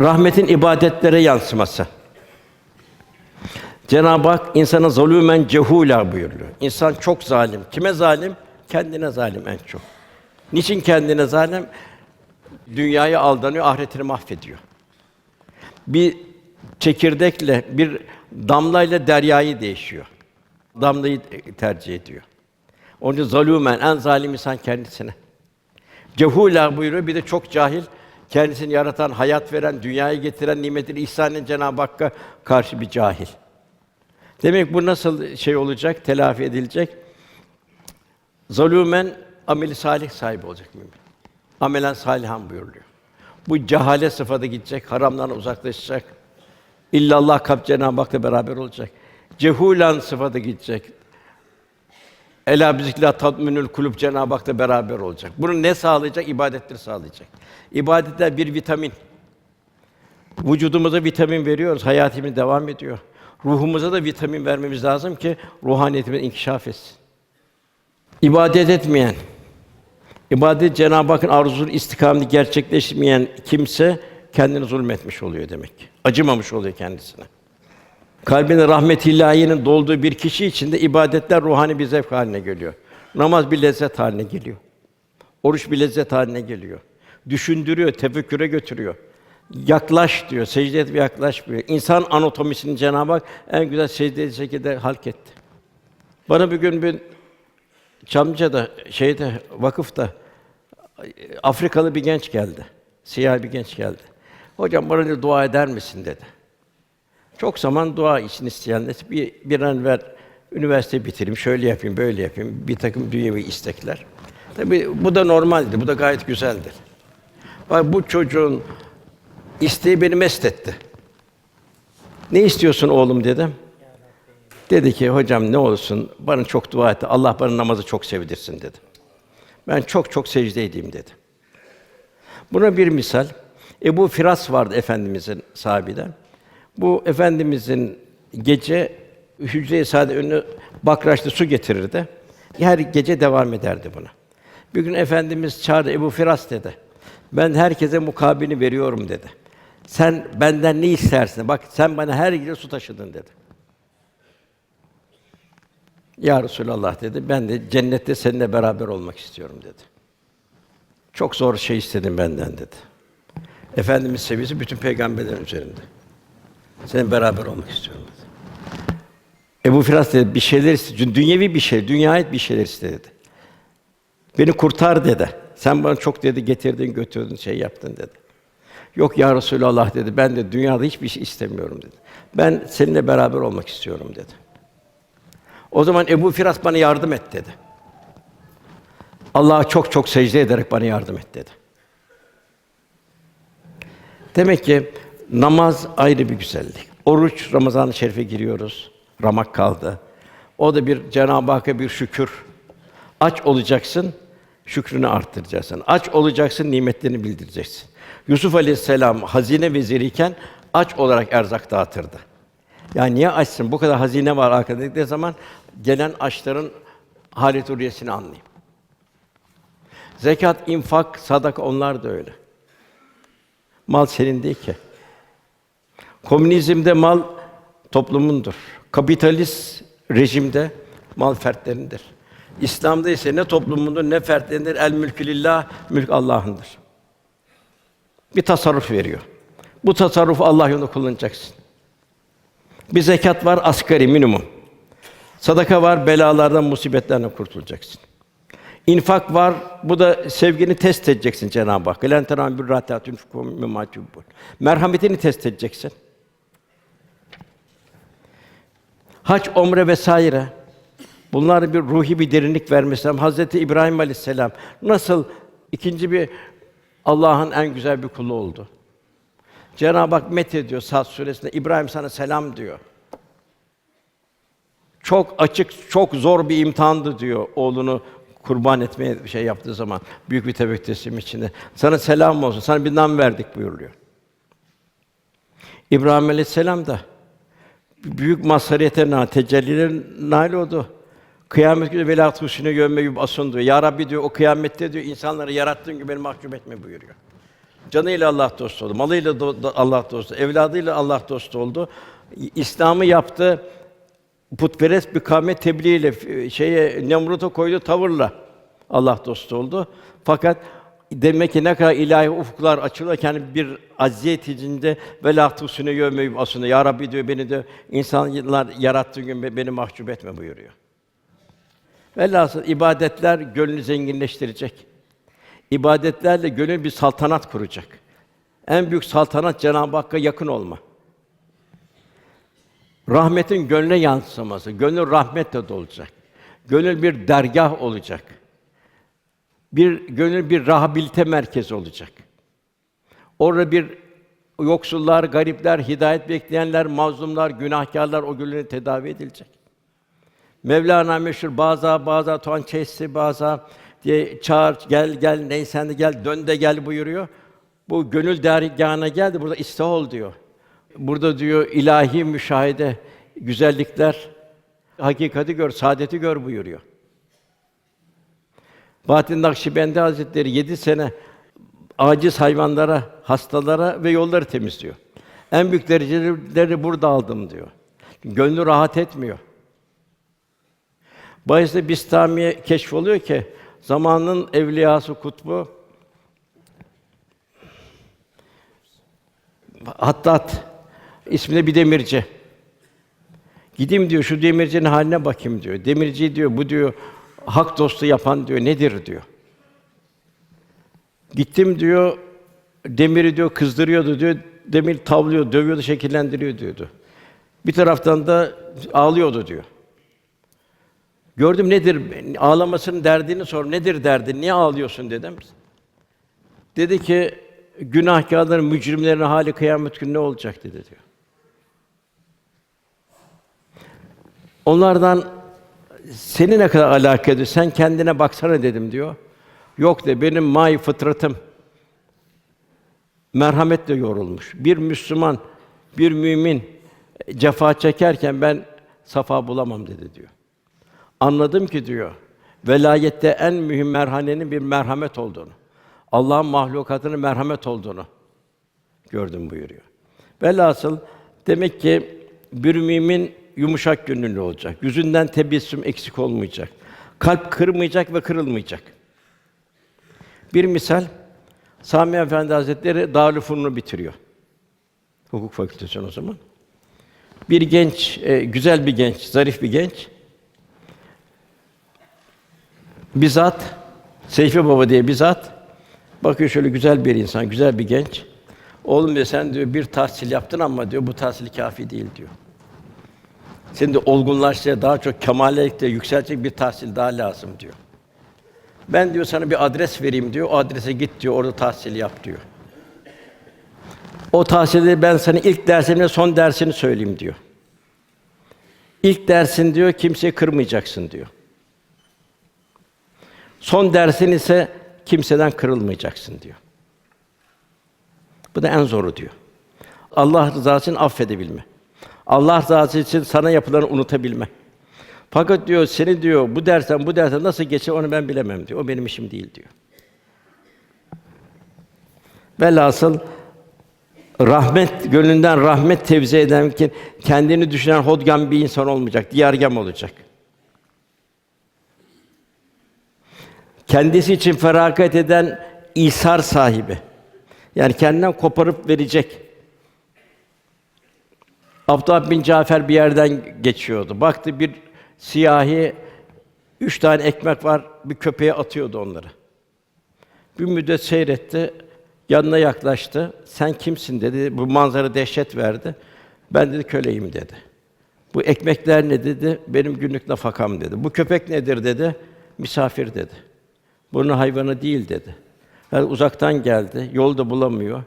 Rahmetin ibadetlere yansıması. Cenab-ı Hak insana zulümen cehula buyuruyor. İnsan çok zalim. Kime zalim? Kendine zalim en çok. Niçin kendine zalim? Dünyaya aldanıyor, ahiretini mahvediyor. Bir çekirdekle, bir damlayla deryayı değişiyor. Damlayı tercih ediyor. Onun için zalûmen, en zalim insan kendisine. Cehûlâ buyuruyor, bir de çok cahil, kendisini yaratan, hayat veren, dünyaya getiren, nimetini ihsan eden Cenab-ı Hakk'a karşı bir cahil. Demek bu nasıl şey olacak, telafi edilecek? Zalûmen, ameli salih sahibi olacak mümin. Amelen salihan buyuruluyor. Bu cehalet sıfatı gidecek, haramdan uzaklaşacak. İllallah kap Cenab-ı Hak'la beraber olacak. Cehulan sıfatı gidecek. Ela bizikla tatminül kulüp Cenab-ı Hak'la beraber olacak. Bunu ne sağlayacak? İbadetleri sağlayacak. İbadetler bir vitamin. Vücudumuza vitamin veriyoruz, hayatımız devam ediyor. Ruhumuza da vitamin vermemiz lazım ki ruhaniyetimiz inkişaf etsin. İbadet etmeyen, ibadet Cenab-ı Hakk'ın arzusunu istikamını gerçekleştirmeyen kimse kendini zulmetmiş oluyor demek. Acımamış oluyor kendisine. Kalbine rahmetillahi'nin dolduğu bir kişi için de ibadetler ruhani bir zevk haline geliyor. Namaz bir lezzet haline geliyor. Oruç bir lezzet haline geliyor. Düşündürüyor, tefekküre götürüyor. Yaklaş diyor, secde et ve yaklaş diyor. İnsan anatomisini Cenab-ı Hak en güzel secdeli şekilde halk etti. Bana bir gün bir Çamlıca'da, şeyde, vakıfta Afrikalı bir genç geldi. Siyah bir genç geldi. Hocam bana dua eder misin dedi. Çok zaman dua için isteyenler bir bir an ver üniversite bitireyim, şöyle yapayım, böyle yapayım. Bir takım dünyevi istekler. Tabii bu da normaldi. Bu da gayet güzeldir. Bak bu çocuğun isteği beni mest etti. Ne istiyorsun oğlum dedim. Dedi ki hocam ne olsun bana çok dua et. Allah bana namazı çok sevdirsin dedi. Ben çok çok secde edeyim dedi. Buna bir misal. Ebu Firas vardı efendimizin sahabeden. Bu efendimizin gece hücre-i saade önüne bakraçlı su getirirdi. Her gece devam ederdi buna. Bir gün efendimiz çağırdı Ebu Firas dedi. Ben herkese mukabilini veriyorum dedi. Sen benden ne istersin? Bak sen bana her gece su taşıdın dedi. Ya Resulallah dedi. Ben de cennette seninle beraber olmak istiyorum dedi. Çok zor şey istedim benden dedi. Efendimiz sevgisi bütün peygamberlerin üzerinde. Seninle beraber olmak istiyorum. Ebu Firas dedi, bir şeyler istedi. Dünyevi bir şey, dünya ait bir şeyler istedi. Beni kurtar dedi. Sen bana çok dedi getirdin, götürdün, şey yaptın dedi. Yok ya Resulallah dedi. Ben de dünyada hiçbir şey istemiyorum dedi. Ben seninle beraber olmak istiyorum dedi. O zaman Ebu Firas bana yardım et dedi. Allah'a çok çok secde ederek bana yardım et dedi. Demek ki namaz ayrı bir güzellik. Oruç Ramazan-ı Şerif'e giriyoruz. Ramak kaldı. O da bir Cenab-ı Hakk'a bir şükür. Aç olacaksın, şükrünü arttıracaksın. Aç olacaksın, nimetlerini bildireceksin. Yusuf Aleyhisselam hazine veziriyken aç olarak erzak dağıtırdı. Yani niye açsın? Bu kadar hazine var arkada dedikleri zaman gelen açların halet uriyesini anlayayım. Zekat, infak, sadaka onlar da öyle. Mal senin değil ki. Komünizmde mal toplumundur. Kapitalist rejimde mal fertlerindir. İslam'da ise ne toplumundur ne fertlerindir. El mülkü lillah, mülk Allah'ındır. Bir tasarruf veriyor. Bu tasarrufu Allah yolunda kullanacaksın. Bir zekat var asgari minimum. Sadaka var belalardan, musibetlerden kurtulacaksın. İnfak var. Bu da sevgini test edeceksin Cenab-ı Hak. Len teram bir rahatun. Merhametini test edeceksin. Hac, omre vesaire. Bunlar bir ruhi bir derinlik vermesi. Hazreti İbrahim Aleyhisselam nasıl ikinci bir Allah'ın en güzel bir kulu oldu. Cenab-ı Hak met ediyor Sad suresinde İbrahim sana selam diyor. Çok açık, çok zor bir imtihandı diyor oğlunu kurban etmeye bir şey yaptığı zaman büyük bir teslim içinde. Sana selam olsun. Sana bir nam verdik buyuruluyor. İbrahim Aleyhisselam da büyük mazhariyete nail, tecelliler nail oldu. Kıyamet günü velat husnüne gömme gibi asın diyor. Ya Rabbi diyor o kıyamette diyor insanları yarattığın gibi beni mahcup etme buyuruyor. Canıyla Allah dostu oldu, malıyla do- do- Allah dostu, evladıyla Allah dostu oldu. İslam'ı yaptı. Putperest bir kavmet tebliğiyle f- şeye Nemrut'a koydu tavırla Allah dostu oldu. Fakat demek ki ne kadar ilahi ufuklar açılırken bir aziyet içinde ve la tusune yevme aslında ya Rabbi diyor beni de insanlar yarattığı gün be- beni mahcup etme buyuruyor. Velhasıl ibadetler gönlü zenginleştirecek. İbadetlerle gönül bir saltanat kuracak. En büyük saltanat Cenab-ı Hakk'a yakın olma. Rahmetin gönle yansıması, gönül rahmetle dolacak. Gönül bir dergah olacak. Bir gönül bir rehabilite merkezi olacak. Orada bir yoksullar, garipler, hidayet bekleyenler, mazlumlar, günahkârlar o gönülün tedavi edilecek. Mevlana meşhur baza baza tuan çeşsi baza diye çağır gel gel neysen de gel dön de gel buyuruyor. Bu gönül dergâhına geldi burada istih ol diyor. Burada diyor ilahi müşahede, güzellikler, hakikati gör, saadeti gör buyuruyor. Bahattin Nakşibendi Hazretleri yedi sene aciz hayvanlara, hastalara ve yolları temizliyor. En büyük dereceleri burada aldım diyor. Gönlü rahat etmiyor. Bayezid Bistami'ye keşfoluyor ki zamanın evliyası kutbu Hattat isminde bir demirci. Gideyim diyor şu demircinin haline bakayım diyor. Demirci diyor bu diyor hak dostu yapan diyor nedir diyor. Gittim diyor demiri diyor kızdırıyordu diyor. Demir tavlıyor, dövüyordu, şekillendiriyor diyordu. Bir taraftan da ağlıyordu diyor. Gördüm nedir ağlamasının derdini sor. Nedir derdi? Niye ağlıyorsun dedim. Dedi ki günahkârların, mücrimlerin hali kıyamet günü ne olacak dedi diyor. Onlardan seni ne kadar alaka ediyor? Sen kendine baksana dedim diyor. Yok de benim may fıtratım merhametle yorulmuş. Bir Müslüman, bir mümin cefa çekerken ben safa bulamam dedi diyor. Anladım ki diyor, velayette en mühim merhanenin bir merhamet olduğunu, Allah'ın mahlukatının merhamet olduğunu gördüm buyuruyor. Velhasıl demek ki bir mümin yumuşak gönüllü olacak. Yüzünden tebessüm eksik olmayacak. Kalp kırmayacak ve kırılmayacak. Bir misal Sami Efendi Hazretleri Darülfünun'u bitiriyor. Hukuk fakültesi o zaman. Bir genç, e, güzel bir genç, zarif bir genç. Bizzat Seyfi Baba diye bizzat bakıyor şöyle güzel bir insan, güzel bir genç. Oğlum diyor sen diyor bir tahsil yaptın ama diyor bu tahsil kafi değil diyor. De olgunlaştığı daha çok kemale yükselecek bir tahsil daha lazım diyor. Ben diyor sana bir adres vereyim diyor. O adrese git diyor. Orada tahsil yap diyor. O tahsilde ben sana ilk dersini son dersini söyleyeyim diyor. İlk dersin diyor kimseyi kırmayacaksın diyor. Son dersin ise kimseden kırılmayacaksın diyor. Bu da en zoru diyor. Allah rızası için affedebilme. Allah rızası için sana yapılanı unutabilme. Fakat diyor seni diyor bu dersen bu dersen nasıl geçer onu ben bilemem diyor. O benim işim değil diyor. Velhasıl rahmet gönlünden rahmet tevzi eden ki kendini düşünen hodgam bir insan olmayacak, diyargam olacak. Kendisi için feragat eden isar sahibi. Yani kendinden koparıp verecek. Abdullah bin Cafer bir yerden geçiyordu. Baktı bir siyahi üç tane ekmek var, bir köpeğe atıyordu onları. Bir müddet seyretti, yanına yaklaştı. Sen kimsin dedi. Bu manzara dehşet verdi. Ben dedi köleyim dedi. Bu ekmekler ne dedi? Benim günlük nafakam dedi. Bu köpek nedir dedi? Misafir dedi. Bunun hayvanı değil dedi. Yani uzaktan geldi, yolda bulamıyor.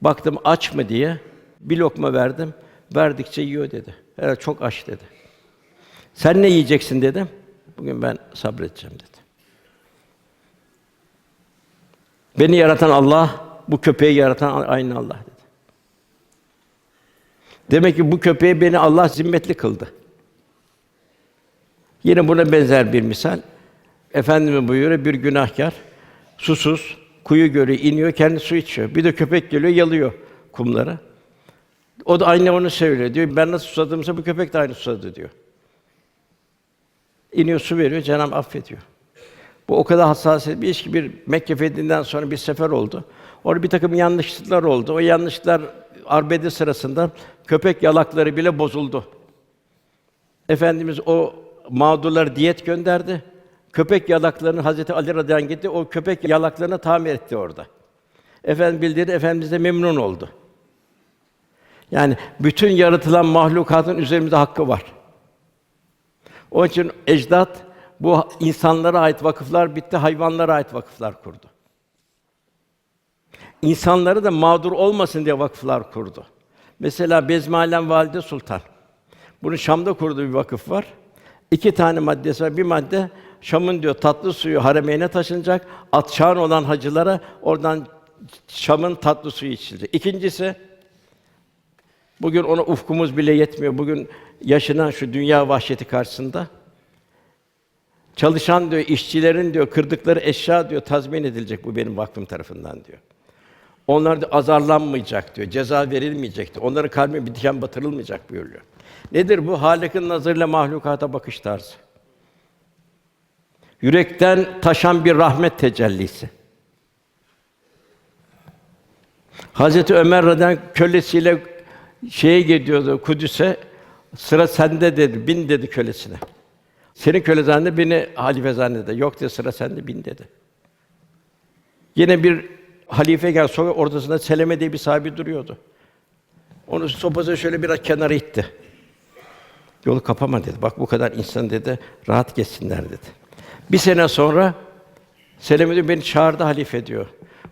Baktım aç mı diye bir lokma verdim. Verdikçe yiyor dedi. Herhalde çok aç dedi. Sen ne yiyeceksin dedim. Bugün ben sabredeceğim dedi. Beni yaratan Allah, bu köpeği yaratan aynı Allah dedi. Demek ki bu köpeği beni Allah zimmetli kıldı. Yine buna benzer bir misal. Efendimiz buyuruyor bir günahkar susuz Kuyu görüyor, iniyor, kendi su içiyor. Bir de köpek geliyor, yalıyor kumları. O da aynı onu söylüyor. Diyor ben nasıl susadımsa bu köpek de aynı susadı diyor. İniyor su veriyor, Cenab-ı affediyor. Bu o kadar hassasiyet bir iş ki bir Mekke fethinden sonra bir sefer oldu. Orada bir takım yanlışlıklar oldu. O yanlışlar arbede sırasında köpek yalakları bile bozuldu. Efendimiz o mağdurlara diyet gönderdi. Köpek yalaklarını Hazreti Ali radıyallahu gitti. O köpek yalaklarını tamir etti orada. Efendim bildirdi, Efendimiz de memnun oldu. Yani bütün yaratılan mahlukatın üzerimizde hakkı var. Onun için ecdat bu insanlara ait vakıflar bitti, hayvanlara ait vakıflar kurdu. İnsanları da mağdur olmasın diye vakıflar kurdu. Mesela Bezmialem Valide Sultan. Bunun Şam'da kurduğu bir vakıf var. İki tane maddesi var. Bir madde Şam'ın diyor tatlı suyu haremeyne taşınacak. Atşan olan hacılara oradan Şam'ın tatlı suyu içilecek. İkincisi bugün ona ufkumuz bile yetmiyor. Bugün yaşanan şu dünya vahşeti karşısında çalışan diyor işçilerin diyor kırdıkları eşya diyor tazmin edilecek bu benim vakfım tarafından diyor. Onlar da azarlanmayacak diyor. Ceza verilmeyecek diyor. Onların kalbine bir diken batırılmayacak buyuruyor. Nedir bu? Halık'ın nazarıyla mahlukata bakış tarzı. Yürekten taşan bir rahmet tecellisi. Hazreti Ömer anh kölesiyle şeye gidiyordu Kudüs'e. Sıra sende dedi. Bin dedi kölesine. Senin köle zannetti, beni halife zannetti. Yok dedi sıra sende bin dedi. Yine bir halife gel sokak ortasında Seleme diye bir sahibi duruyordu. Onu sopası şöyle biraz kenara itti. Yolu kapama dedi. Bak bu kadar insan dedi, rahat geçsinler dedi. Bir sene sonra Seleme diyor, beni çağırdı halife diyor.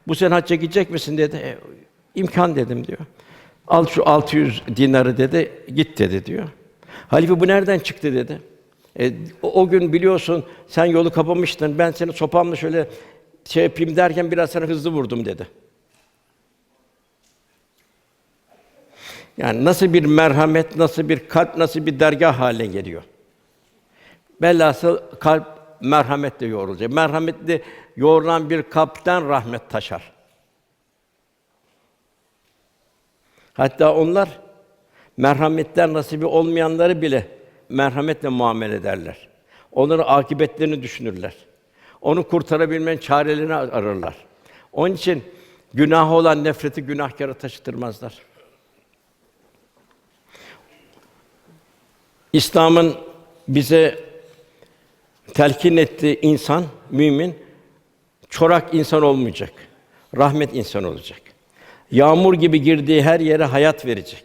Bu sene hacca gidecek misin dedi. E, imkan dedim diyor. Al şu 600 dinarı dedi, git dedi diyor. Halife bu nereden çıktı dedi. E, o, o gün biliyorsun sen yolu kapamıştın. Ben seni sopamla şöyle şey yapayım derken biraz sana hızlı vurdum dedi. Yani nasıl bir merhamet, nasıl bir kalp, nasıl bir dergah haline geliyor. Velhasıl kalp merhametle yoğrulacak. Merhametli yoğrulan bir kalpten rahmet taşar. Hatta onlar merhametten nasibi olmayanları bile merhametle muamele ederler. Onların akıbetlerini düşünürler. Onu kurtarabilmenin çarelerini ararlar. Onun için günah olan nefreti günahkara taşıtırmazlar. İslam'ın bize telkin ettiği insan, mümin, çorak insan olmayacak. Rahmet insan olacak. Yağmur gibi girdiği her yere hayat verecek.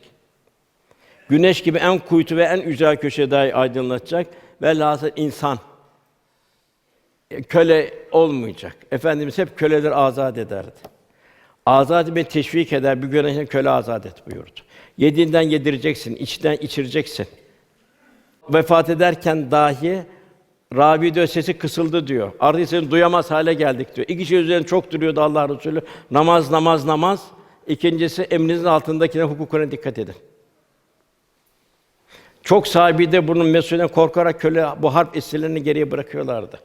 Güneş gibi en kuytu ve en ücra köşe dahi aydınlatacak ve lazım insan köle olmayacak. Efendimiz hep köleler azat ederdi. Azat etmeyi teşvik eder, bir güneşe köle azat et buyurdu. Yediğinden yedireceksin, içten içireceksin. Vefat ederken dahi Rabi diyor sesi kısıldı diyor. Artık seni duyamaz hale geldik diyor. İki şey üzerine çok duruyordu Allah Resulü. Namaz, namaz, namaz. İkincisi emrinizin altındakine hukukuna dikkat edin. Çok sahibi de bunun mesulünden korkarak köle bu harp esirlerini geriye bırakıyorlardı.